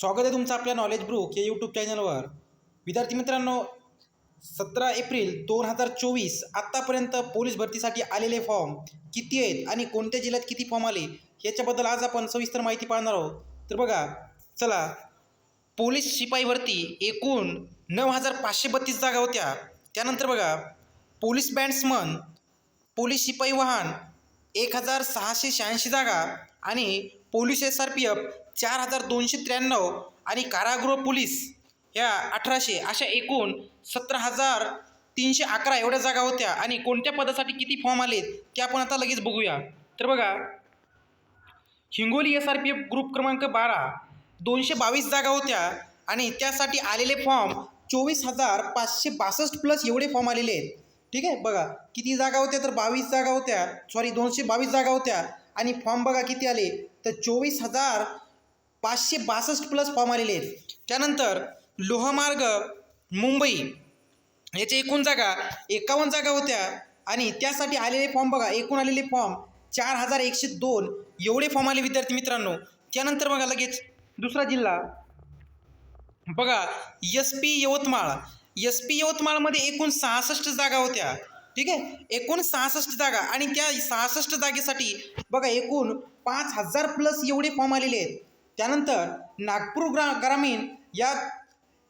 स्वागत आहे तुमचं आपल्या नॉलेज ब्रुक या यूट्यूब चॅनलवर विद्यार्थी मित्रांनो सतरा एप्रिल दोन हजार चोवीस आत्तापर्यंत पोलीस भरतीसाठी आलेले फॉर्म किती आहेत आणि कोणत्या जिल्ह्यात किती फॉर्म आले याच्याबद्दल आज आपण सविस्तर माहिती पाहणार आहोत. तर बघा चला. पोलीस शिपाई भरती एकूण नऊ हजार पाचशे बत्तीस जागा होत्या. त्यानंतर बघा पोलीस बँड्समन पोलीस शिपाई वाहन एक हजार सहाशे शहाऐंशी जागा आणि police S R P F चार हजार दोनशे त्र्याण्णव आणि कारागृह पोलीस ह्या अठराशे अशा एकूण सतरा हजार तीनशे अकरा एवढ्या जागा होत्या. आणि कोणत्या पदासाठी किती फॉर्म आलेत ते आपण आता लगेच बघूया. तर बघा Hingoli S R P F group क्रमांक बारा दोनशे बावीस जागा होत्या आणि त्यासाठी आलेले फॉर्म चोवीस हजार पाचशे बासष्ट प्लस एवढे फॉर्म आलेले आहेत. ठीक आहे? बघा किती जागा होत्या तर बावीस जागा होत्या. सॉरी दोनशे बावीस जागा होत्या. आणि फॉर्म बघा किती आले? तर चोवीस हजार पाचशे बासष्ट प्लस फॉर्म आलेले आहेत. त्यानंतर लोहमार्ग मुंबई याच्या एकूण जागा एकावन्न जागा होत्या. आणि त्यासाठी आलेले फॉर्म बघा एकूण आलेले फॉर्म चार हजार एकशे दोन. एवढे फॉर्म आले विद्यार्थी मित्रांनो. त्यानंतर बघा लगेच दुसरा जिल्हा. बघा S P Yavatmal. S P यवतमाळमध्ये एकूण सहासष्ट जागा होत्या. ठीक आहे? एकूण सहासष्ट जागा. आणि त्या सहासष्ट जागेसाठी बघा एकूण पाच हजार प्लस एवढे फॉर्म आलेले आहेत. त्यानंतर नागपूर ग्रा ग्रामीण या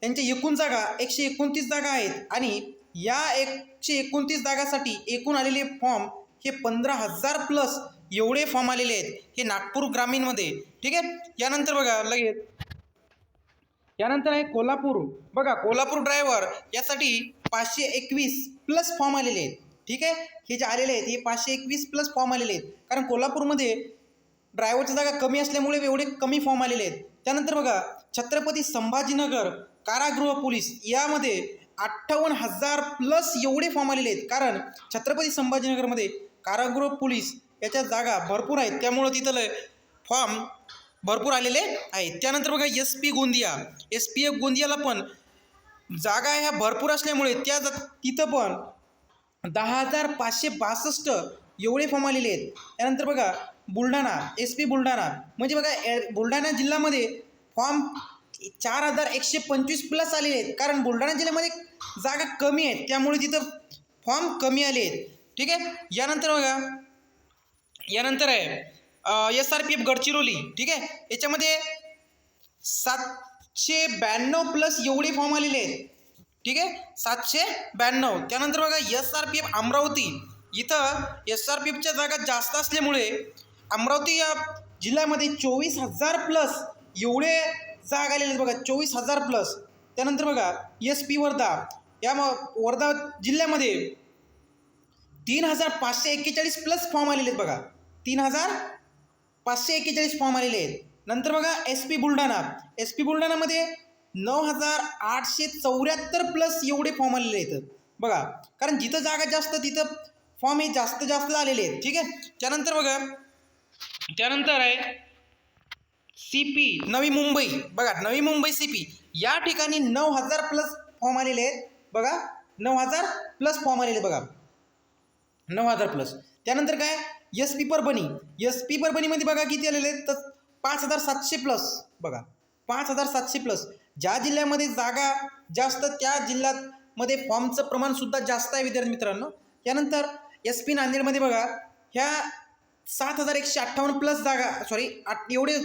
यांच्या एकूण जागा एकशे एकोणतीस जागा आहेत आणि या एकशे एकोणतीस जागासाठी एकूण आलेले फॉर्म हे पंधरा हजार प्लस एवढे फॉर्म आलेले आहेत हे नागपूर ग्रामीणमध्ये. ठीक आहे? यानंतर बघा लगेच. यानंतर आहे कोल्हापूर. बघा कोल्हापूर ड्रायव्हर यासाठी पाचशे एकवीस प्लस फॉर्म आलेले आहेत. ठीक आहे? हे जे आलेले आहेत हे पाचशे एकवीस प्लस फॉर्म आलेले आहेत. कारण कोल्हापूरमध्ये ड्रायव्हरच्या जागा कमी असल्यामुळे एवढे कमी फॉर्म आलेले आहेत. त्यानंतर बघा छत्रपती संभाजीनगर कारागृह पोलीस यामध्ये अठ्ठावन्न हजार प्लस एवढे फॉर्म आलेले आहेत. कारण छत्रपती संभाजीनगरमध्ये कारागृह पोलीस याच्या जागा भरपूर आहेत. त्यामुळं तिथं फॉर्म भरपूर आलेले आहेत. त्यानंतर बघा S P Gondia. S P F गोंदियाला पण जागा ह्या भरपूर असल्यामुळे त्या जा तिथं पण दहा हजार पाचशे बासष्ट एवढे फॉर्म आलेले आहेत. त्यानंतर बघा बुलढाणा एस पी बुलढाणा. म्हणजे बघा ए- बुलढाणा जिल्ह्यामध्ये फॉर्म चार हजार एकशे पंचवीस प्लस आलेले आहेत. कारण बुलढाणा जिल्ह्यामध्ये जागा कमी आहेत. त्यामुळे तिथं फॉर्म कमी आले आहेत. ठीक आहे? यानंतर बघा यानंतर आहे S R P F Gadchiroli. ठीक आहे? याच्यामध्ये सातशे ब्याण्णव प्लस एवढे फॉर्म आलेले आहेत. ठीक आहे? सातशे ब्याण्णव. त्यानंतर बघा S R P F Amravati. इथं एस आर पी एफच्या जागा जास्त असल्यामुळे अमरावती या जिल्ह्यामध्ये चोवीस हजार प्लस एवढे जागा आलेले आहेत बघा चोवीस हजार प्लस त्यानंतर बघा एस पी वर्धा या म वर्धा जिल्ह्यामध्ये तीन हजार पाचशे एक्केचाळीस प्लस फॉर्म आलेले आहेत बघा. तीन हजार पाचशे एक्केचाळीस फॉर्म आलेले आहेत. नंतर बघा S P Buldhana. S P बुलढाणामध्ये नऊ हजार आठशे चौऱ्याहत्तर प्लस एवढे फॉर्म आलेले आहेत. बघा कारण जिथं जागा जास्त तिथं फॉर्म हे जास्त जास्त आलेले आहेत. ठीक आहे? त्यानंतर बघा. त्यानंतर आहे सी पी नवी मुंबई. बघा नवी मुंबई सी पी या ठिकाणी नऊ हजार प्लस फॉर्म आलेले आहेत. बघा नऊ हजार प्लस फॉर्म आलेले बघा. नऊ हजार प्लस त्यानंतर काय? S P Parbhani. S P परभणीमध्ये बघा किती आलेले आहेत? तर पाच हजार सातशे प्लस बघा पाच हजार सातशे प्लस ज्या जिल्ह्यामध्ये जागा जास्त त्या जिल्ह्यामध्ये फॉर्मचं प्रमाणसुद्धा जास्त आहे विद्यार्थी मित्रांनो. त्यानंतर एस पी नांदेडमध्ये बघा ह्या सात हजार एकशे अठ्ठावन्न प्लस जागा सॉरी आठ एवढे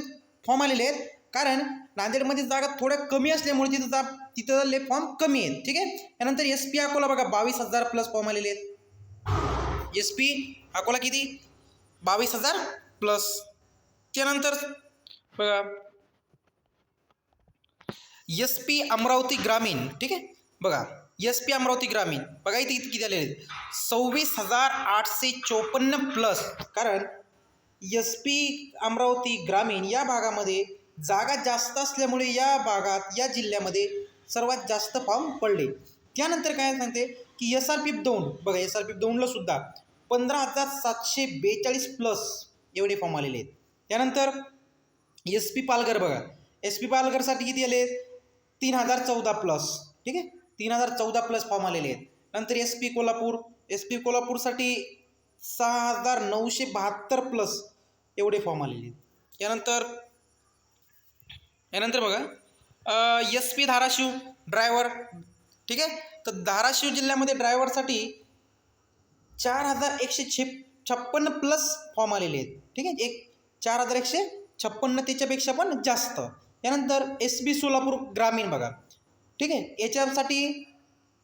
फॉर्म आलेले आहेत. कारण नांदेडमध्ये जागा थोड्या कमी असल्यामुळे तिथं जा तिथले फॉर्म कमी आहेत ठीक आहे? त्यानंतर एस पी अकोला बघा बावीस हजार प्लस फॉर्म आलेले आहेत. एस पी अकोला किती? बावीस हजार प्लस त्यानंतर बघा एस पी अमरावती ग्रामीण ठीक आहे? बघा एस पी अमरावती ग्रामीण. बघा इथे किती झालेले आहेत. सव्वीस हजार आठशे चोपन्न प्लस कारण एस पी अमरावती ग्रामीण या भागामध्ये जागा जास्त असल्यामुळे या भागात या जिल्ह्यामध्ये सर्वात जास्त फॉर्म पडले. त्यानंतर काय सांगते की एस आर पी दोन बघा एस आर पी दोनला सुद्धा पंधरा हजार सातशे बेचाळीस प्लस एवढे फॉर्म आलेले आहेत. त्यानंतर एस पी पालघर बघा. एस पी पालघरसाठी किती आले तीन हजार चौदा प्लस ठीक आहे? तीन हजार चौदा प्लस फॉर्म आलेले आहेत. नंतर S P Kolhapur S P कोल्हापूरसाठी सहा हजार नऊशे बहात्तर प्लस एवढे फॉर्म आलेले आहेत. यानंतर यानंतर बघा एस पी धाराशिव ड्रायव्हर ठीक आहे? तर धाराशिव जिल्ह्यामध्ये ड्रायव्हरसाठी चार हजार एकशे छे छप्पन्न प्लस फॉर्म आलेले आहेत. ठीक आहे? एक चार हजार एकशे छप्पन्न त्याच्यापेक्षा पण जास्त. यानंतर एस बी सोलापूर ग्रामीण बघा. ठीक आहे? याच्यासाठी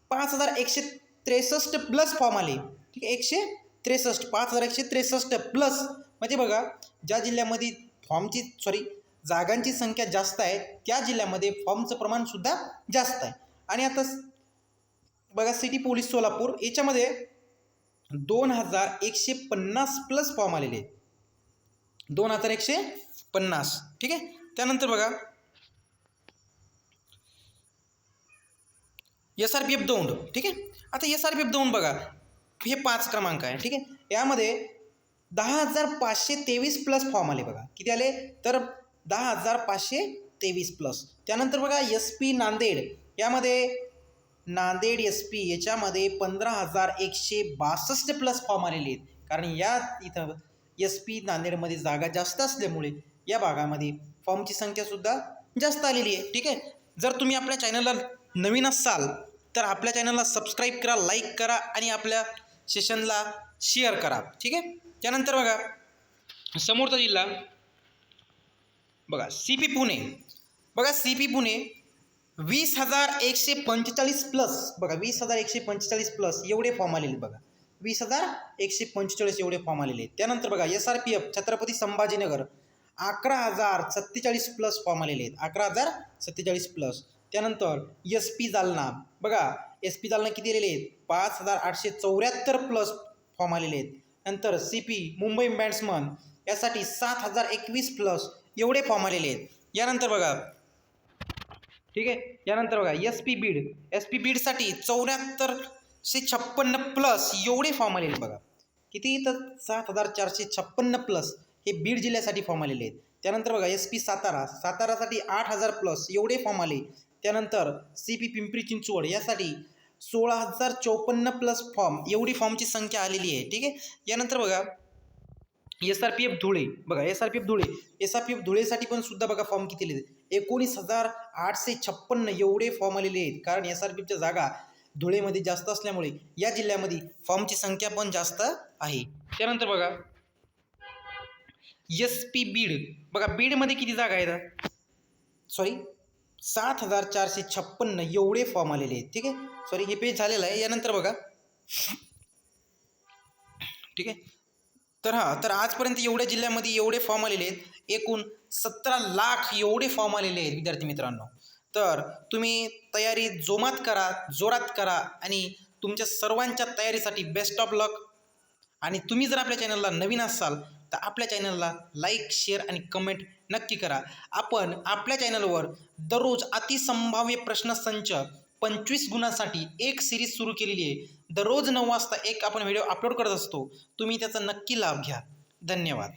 पाच हजार एकशे त्रेसष्ट प्लस फॉर्म आले. ठीक आहे? एकशे त्रेसष्ट पाच हजार एकशे त्रेसष्ट प्लस म्हणजे बघा ज्या जिल्ह्यामध्ये फॉर्मची सॉरी जागांची संख्या जास्त आहे त्या जिल्ह्यामध्ये फॉर्मचं प्रमाणसुद्धा जास्त आहे. आणि आता बघा सिटी पोलीस सोलापूर याच्यामध्ये दोन हजार एकशे पन्नास प्लस फॉर्म आलेले आहेत. दोन हजार एकशे पन्नास. ठीक आहे? त्यानंतर बघा S R P F Daund ठीक आहे? आता S R P F Daund बघा. हे पाच क्रमांक आहे. ठीक आहे? यामध्ये दहा हजार पाचशे तेवीस प्लस फॉर्म आले बघा. किती आले? तर दहा हजार पाचशे तेवीस प्लस त्यानंतर बघा एस पी नांदेड. यामध्ये नांदेड एस पी याच्यामध्ये पंधरा हजार एकशे बासष्ट प्लस फॉर्म आलेले आहेत. कारण या इथं एस पी नांदेडमध्ये जागा जास्त असल्यामुळे या भागामध्ये फॉर्मची संख्यासुद्धा जास्त आलेली आहे. ठीक आहे? जर तुम्ही आपल्या चॅनलला नवीन असाल तर आपल्या चॅनलला सबस्क्राईब करा लाईक करा आणि आपल्या सेशनला शेअर करा. ठीक आहे? त्यानंतर बघा समोरचा जिल्हा. बघा सी पी पुणे. बघा सी पी पुणे वीस हजार एकशे पंचेचाळीस प्लस बघा वीस हजार एकशे पंचेचाळीस प्लस एवढे फॉर्म आलेले आहेत बघा. वीस हजार एकशे पंचेचाळीस एवढे फॉर्म आलेले आहेत. त्यानंतर बघा S R P F Chhatrapati Sambhajinagar अकरा हजार सत्तेचाळीस प्लस फॉर्म आलेले आहेत. अकरा हजार सत्तेचाळीस प्लस त्यानंतर एस पी जालना. बघा एस पी जालना किती आलेले आहेत? पाच हजार आठशे चौऱ्याहत्तर प्लस फॉर्म आलेले आहेत. नंतर सी पी मुंबई बॅट्समन यासाठी सात हजार एकवीस प्लस एवढे फॉर्म आलेले आहेत. यानंतर बघा. ठीक आहे? यानंतर बघा S P Beed S P बीडसाठी चौऱ्याहत्तरशे छप्पन्न प्लस एवढे फॉर्म आलेले आहेत बघा. किती तर सात हजार चारशे छप्पन्न प्लस हे बीड जिल्ह्यासाठी फॉर्म आलेले आहेत. त्यानंतर बघा एस पी सातारा. सातारासाठी आठ हजार प्लस एवढे फॉर्म आले. त्यानंतर सी पी पिंपरी चिंचवड यासाठी सोळा हजार चौपन्न प्लस फॉर्म एवढी फॉर्मची संख्या आलेली आहे ठीक आहे? यानंतर बघा S R P F Dhule बघा S R P F Dhule S R P F धुळेसाठी पण सुद्धा बघा फॉर्म किती आले एकोणीस हजार आठशे छप्पन्न एवढे फॉर्म आलेले आहेत. कारण एस आर पी एफच्या जागा धुळेमध्ये जास्त असल्यामुळे या जिल्ह्यामध्ये फॉर्मची संख्या पण जास्त आहे. त्यानंतर बघा एस पी बीड बघा बीडमध्ये किती जागा आहेत? सॉरी सात हजार चारशे छप्पन्न एवढे फॉर्म आलेले आहेत. ठीक आहे? सॉरी हे पेज झालेलं आहे. यानंतर बघा. ठीक आहे? तर हां तर आजपर्यंत एवढ्या जिल्ह्यामध्ये एवढे फॉर्म आलेले आहेत. एकूण सतरा लाख एवढे फॉर्म आलेले आहेत विद्यार्थी मित्रांनो. तर तुम्ही तयारी जोमात करा जोरात करा आणि तुमच्या सर्वांच्या तयारीसाठी बेस्ट ऑफ लक आणि तुम्ही जर आपल्या चॅनलला नवीन असाल तर आपल्या चॅनलला लाईक शेअर आणि कमेंट नक्की करा. आपण आपल्या चॅनलवर दररोज अतिसंभाव्य प्रश्नसंच पंचवीस गुणांसाठी एक सिरीज सुरू केलेली आहे. दररोज नऊ वाजता एक आपण व्हिडिओ अपलोड करत असतो. तुम्ही त्याचा नक्की लाभ घ्या. धन्यवाद.